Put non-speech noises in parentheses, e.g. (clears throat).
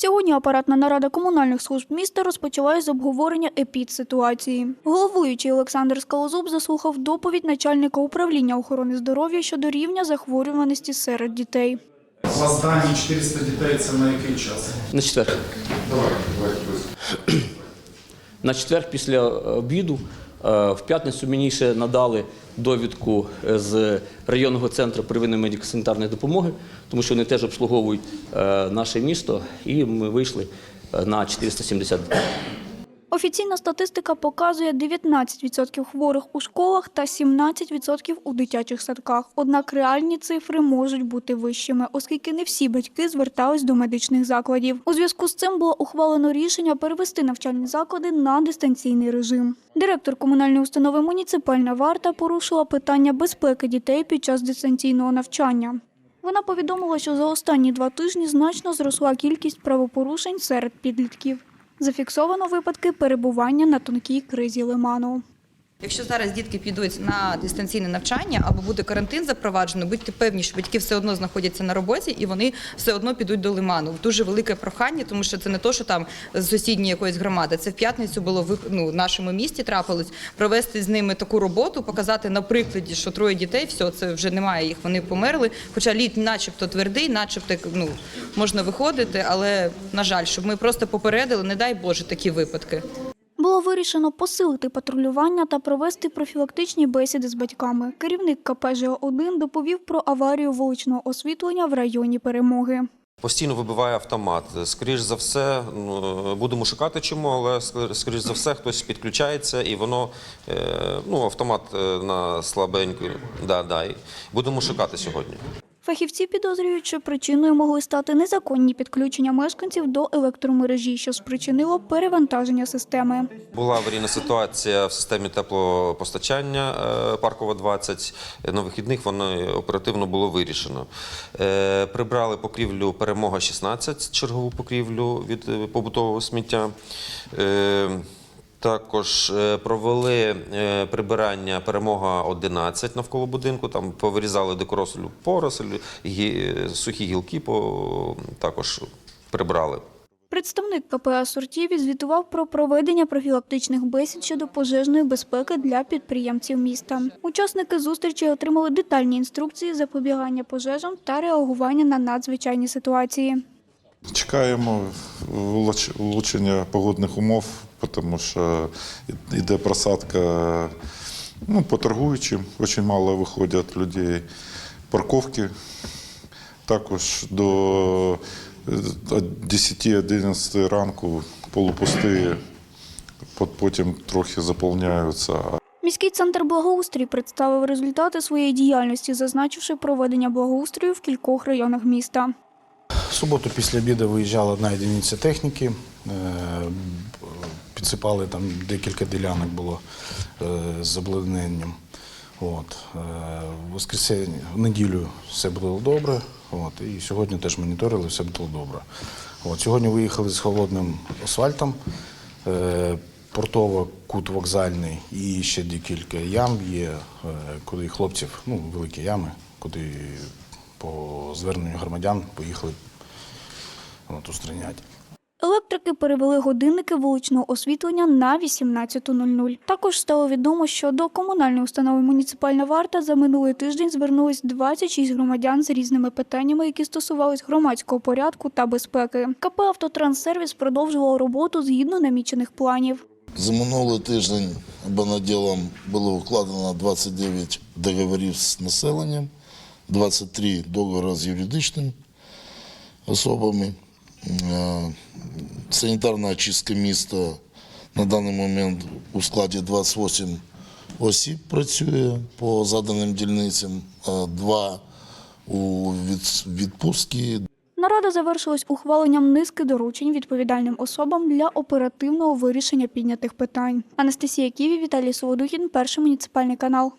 Сьогодні апаратна нарада комунальних служб міста розпочалась з обговорення епідситуації. Головуючий Олександр Скалозуб заслухав доповідь начальника управління охорони здоров'я щодо рівня захворюваності серед дітей. У вас дані 400 дітей це на який час? На четвер. Давайте, давайте швидко. (clears throat) На четвер після е, обіду в п'ятницю мені ще надали довідку е, з районного центру первинної медико-санітарної допомоги, тому що вони теж обслуговують е, наше місто, і ми вийшли е, на 470 дітей. Офіційна статистика показує 19% хворих у школах та 17% у дитячих садках. Однак реальні цифри можуть бути вищими, оскільки не всі батьки звертались до медичних закладів. У зв'язку з цим було ухвалено рішення перевести навчальні заклади на дистанційний режим. Директор комунальної установи муніципальна варта порушила питання безпеки дітей під час дистанційного навчання. Вона повідомила, що за останні два тижні значно зросла кількість правопорушень серед підлітків. Зафіксовано випадки перебування на тонкій кризі лиману. Якщо зараз дітки підуть на дистанційне навчання або буде карантин запроваджено, будьте певні, що батьки все одно знаходяться на роботі і вони все одно підуть до лиману. Дуже велике прохання, тому що це не то, що там з сусідньої якоїсь громади. Це в п'ятницю було ну, нашому місті трапилось провести з ними таку роботу, показати на прикладі, що троє дітей, все, це вже немає їх. Вони померли. Хоча лід, начебто, твердий, начебто ну можна виходити, але на жаль, щоб ми просто попередили, не дай Боже, такі випадки. Було вирішено посилити патрулювання та провести профілактичні бесіди з батьками. Керівник КП ЖО-1 доповів про аварію вуличного освітлення в районі перемоги. Постійно вибиває автомат. Скоріш за все, ну, будемо шукати чому, але скоріш за все хтось підключається і воно е, ну, автомат е, на слабеньку. Да, да, будемо шукати сьогодні. Фахівці підозрюють, що причиною могли стати незаконні підключення мешканців до електромережі, що спричинило перевантаження системи. Була аварійна ситуація в системі теплопостачання е, Паркова 20. На вихідних воно оперативно було вирішено. Е, Прибрали покрівлю Перемога 16, чергову покрівлю від е, побутового сміття. Також е, провели е, прибирання перемога 11 навколо будинку. Там повирізали дикорослю поросль, сухі гілки також прибрали. Представник КП «Асорті» відзвітував про проведення профілактичних бесід щодо пожежної безпеки для підприємців міста. Учасники зустрічі отримали детальні інструкції запобігання пожежам та реагування на надзвичайні ситуації. Чекаємо улучшення погодних умов, тому що йде просадка ну, по торгуючим, дуже мало виходять людей. Парковки також до е, 10-11 ранку полупусті, пот- потім трохи заповняються. Міський центр благоустрій представив результати своєї діяльності, зазначивши проведення благоустрою в кількох районах міста. В суботу після обіду виїжджала одна одиниця техніки, е, підсипали там декілька ділянок було е, з обладнанням. От. е, В воскресенье, в неділю все було добре. От. І сьогодні теж моніторили, все було добре. От. Сьогодні виїхали з холодним асфальтом, портово кут вокзальний і ще декілька ям є, куди хлопців, ну, великі ями, куди по зверненню громадян поїхали от, устраняти. Електрики перевели годинники вуличного освітлення на 18.00. Також стало відомо, що до комунальної установи муніципальна варта за минулий тиждень звернулись 26 громадян з різними питаннями, які стосувались громадського порядку та безпеки. КП «Автотранссервіс» продовжувало роботу згідно намічених планів. За минулий тиждень баноділом було укладено 29 договорів з населенням, 23 договори з юридичними особами. Е, Санітарна очистка міста на даний момент у складі 28 осіб працює по заданим дільницям, два у від- відпустці, Нарада завершилась ухваленням низки доручень відповідальним особам для оперативного вирішення піднятих питань. Анастасія Ківі, Віталій Солодухін, перший муніципальний канал.